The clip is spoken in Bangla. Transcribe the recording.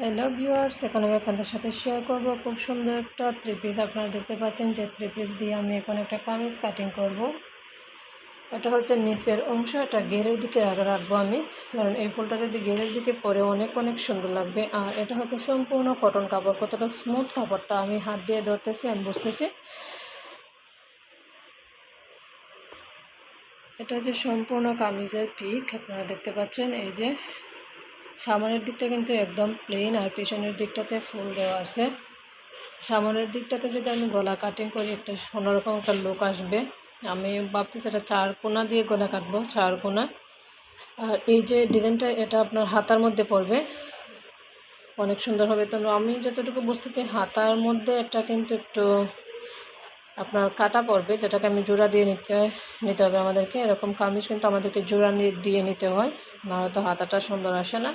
হ্যালো ভিউয়ার্স এখন আমি আপনাদের সাথে শেয়ার করব খুব সুন্দর একটা থ্রি পিস আপনারা দেখতে পাচ্ছেন যে থ্রি পিস দিয়ে আমি এখন একটা কামিজ কাটিং করব। এটা হচ্ছে নিচের অংশ, এটা গেরের দিকে রাখব আমি। কারণ এই ফুলটা যদি গেরের দিকে পরে অনেক অনেক সুন্দর লাগবে। আর এটা হচ্ছে সম্পূর্ণ কটন কাপড় কতটা স্মুথ কাপড়টা আমি হাত দিয়ে ধরতেছি, আমি বুঝতেছি। এটা হচ্ছে সম্পূর্ণ কামিজের পিক আপনারা দেখতে পাচ্ছেন, এই যে সামনের দিকটা কিন্তু একদম প্লেন আর পেছনের দিকটাতে ফুল দেওয়া আছে। সামনের দিকটাতে যদি আমি গলা কাটিং করি, একটা অন্যরকম একটা লুক আসবে। আমি ভাবতেছি এটা চার কোনা দিয়ে গলা কাটবো, চার কোনা। আর এই যে ডিজাইনটা এটা আপনার হাতার মধ্যে পড়বে। অনেক সুন্দর হবে তো আমি যতটুকু বুঝতেছি, হাতার মধ্যে এটা কিন্তু একটু আপনার কাটা পড়বে, যেটাকে আমি জোড়া দিয়ে নিতে নিতে হবে আমাদেরকে। এরকম কামিজ কিন্তু আমাদেরকে জোড়া দিয়ে নিতে হয় না হয়তো হাতাটা সুন্দর আসে না।